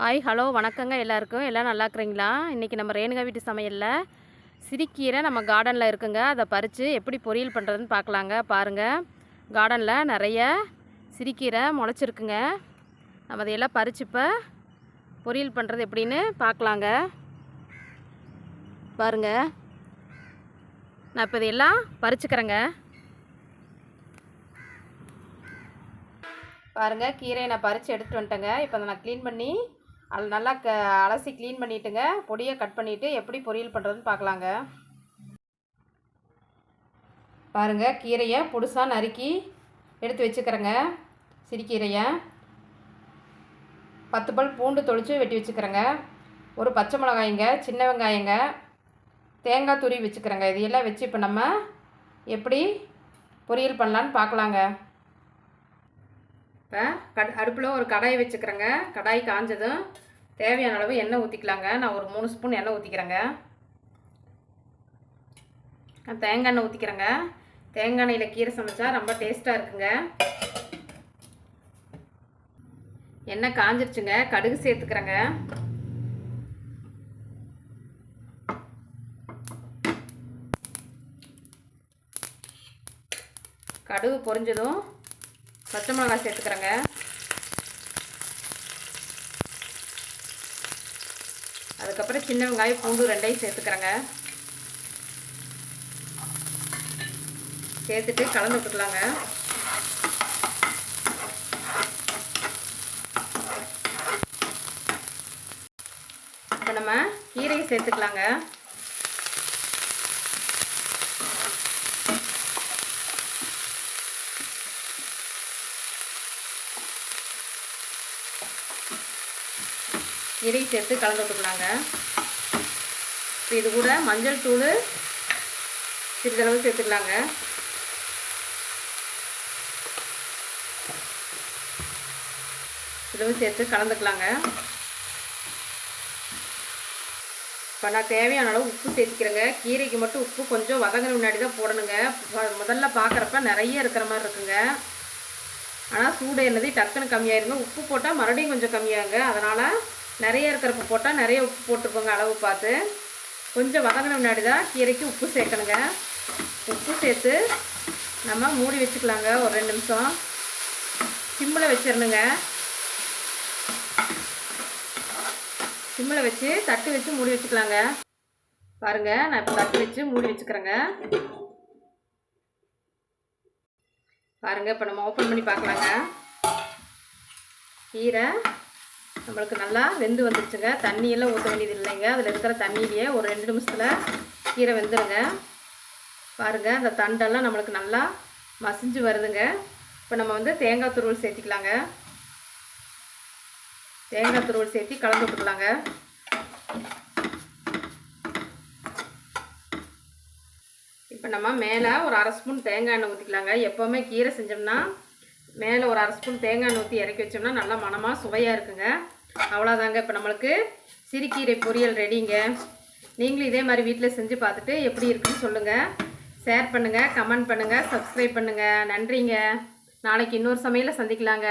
Hi hello வணக்கங்க எல்லாருக்கும். எல்லாம் நல்லா இருக்கிறீங்களா? இன்றைக்கி நம்ம ரேணுகா வீட்டு சமையலில் சிரிக்கீரை நம்ம கார்டனில் இருக்குங்க. அதை பறித்து எப்படி பொரியல் பண்ணுறதுன்னு பார்க்கலாங்க. பாருங்கள் கார்டனில் நிறைய சிரிக்கீரை முளைச்சிருக்குங்க. நம்ம அதையெல்லாம் பறித்து இப்போ பொரியல் பண்ணுறது எப்படின்னு பார்க்கலாங்க. பாருங்கள் நான் இப்போ இதையெல்லாம் பறிச்சுக்கிறேங்க. பாருங்கள் கீரையை நான் பறித்து எடுத்துகிட்டு வந்துட்டேங்க. இப்போ அதை நான் க்ளீன் பண்ணி அது நல்லா க அலசி க்ளீன் பண்ணிவிட்டுங்க பொடியை கட் பண்ணிவிட்டு எப்படி பொரியல் பண்ணுறதுன்னு பார்க்கலாங்க பாருங்கள் கீரையை புதுசாக நறுக்கி எடுத்து வச்சுக்கிறேங்க. சிறுக்கீரையை பத்து பல் பூண்டு தொளிச்சு வெட்டி வச்சுக்கிறேங்க. ஒரு பச்சை மிளகாய்ங்க சின்ன வெங்காயங்க தேங்காய் துருவி வச்சுக்கிறேங்க. இதையெல்லாம் வச்சு இப்போ நம்ம எப்படி பொரியல் பண்ணலான்னு பார்க்கலாங்க இப்போ கட் அடுப்பில் ஒரு கடாயை வச்சுக்கிறேங்க. கடாய் காஞ்சதும் தேவையான அளவு எண்ணெய் ஊற்றிக்கலாங்க நான் ஒரு மூணு ஸ்பூன் எண்ணெய் ஊற்றிக்கிறேங்க நான் தேங்காய் எண்ணெய் ஊற்றிக்கிறேங்க தேங்காய் எண்ணெயில் கீரை சமைச்சா ரொம்ப டேஸ்ட்டாக இருக்குங்க. எண்ணெய் காஞ்சிருச்சுங்க. கடுகு சேர்த்துக்கிறேங்க. கடுகு பொரிஞ்சதும் பச்சை மிளகாய் சேர்த்துக்கிறேங்க. அதுக்கப்புறம் சின்ன வெங்காயம் பூண்டு ரெண்டையும் சேர்த்துக்கிறேங்க. சேர்த்துட்டு கலந்து விட்டுக்கலாங்க. இப்போ நம்ம கீரையை சேர்த்துக்கலாங்க. இறை சேர்த்து கலந்து விட்டுக்கலாங்க இப்போ இது கூட மஞ்சள் தூள் சிறிதளவு சேர்த்துக்கலாங்க. இதுவும் சேர்த்து கலந்துக்கலாங்க. இப்போ நான் தேவையான அளவு உப்பு சேர்த்துக்கிறேங்க. கீரைக்கு மட்டும் உப்பு கொஞ்சம் வதங்கின முன்னாடி தான் போடணுங்க. முதல்ல பார்க்குறப்ப நிறைய இருக்கிற மாதிரி இருக்குங்க. ஆனால் சூடு என்னது டக்குன்னு கம்மியாயிருங்க. உப்பு போட்டால் மறுபடியும் கொஞ்சம் கம்மியாகுங்க. அதனால் நிறைய இருக்கிறப்ப போட்டால் நிறைய உப்பு போட்டுருப்போங்க அளவு பார்த்து. கொஞ்சம் வதங்கின முன்னாடி தான் கீரைக்கு உப்பு சேர்க்கணுங்க. உப்பு சேர்த்து நம்ம மூடி வச்சுக்கலாங்க ஒரு ரெண்டு நிமிஷம். சிம்மில் வச்சிடணுங்க. சிம்மில் வச்சு தட்டு வச்சு மூடி வச்சுக்கலாங்க. பாருங்கள் நான் இப்போ தட்டு வச்சு மூடி வச்சுக்கிறேங்க. பாருங்கள் இப்போ நம்ம ஓப்பன் பண்ணி பார்க்கலாங்க. கீரை நம்மளுக்கு நல்லா வெந்து வந்துருச்சுங்க. தண்ணியெல்லாம் ஊற்ற வேண்டியது இல்லைங்க. அதில் இருக்கிற தண்ணியிலேயே ஒரு ரெண்டு நிமிஷத்தில் கீரை வெந்துடுங்க பாருங்கள் அந்த தண்டெல்லாம் நம்மளுக்கு நல்லா மசிஞ்சு வருதுங்க. இப்போ நம்ம வந்து தேங்காய் துருவல் சேர்த்திக்கலாங்க. தேங்காய் துருவல் சேர்த்தி கலந்து விட்டுக்கலாங்க. இப்போ நம்ம மேலே ஒரு அரை ஸ்பூன் தேங்காய் எண்ணெய் ஊற்றிக்கலாங்க எப்போவுமே கீரை செஞ்சோம்னா மேலே ஒரு அரை ஸ்பூன் தேங்காய் ஊற்றி இறக்கி வச்சோம்னா நல்லா மனமாக சுவையாக இருக்குங்க. அவ்வளோதாங்க இப்போ நம்மளுக்கு சிறுக்கீரை பொரியல் ரெடிங்க. நீங்களும் இதே மாதிரி வீட்டில் செஞ்சு பார்த்துட்டு எப்படி இருக்குன்னு சொல்லுங்கள் ஷேர் பண்ணுங்கள் கமெண்ட் பண்ணுங்கள் சப்ஸ்கிரைப் பண்ணுங்கள் நன்றிங்க. நாளைக்கு இன்னொரு சமையலில் சந்திக்கலாங்க.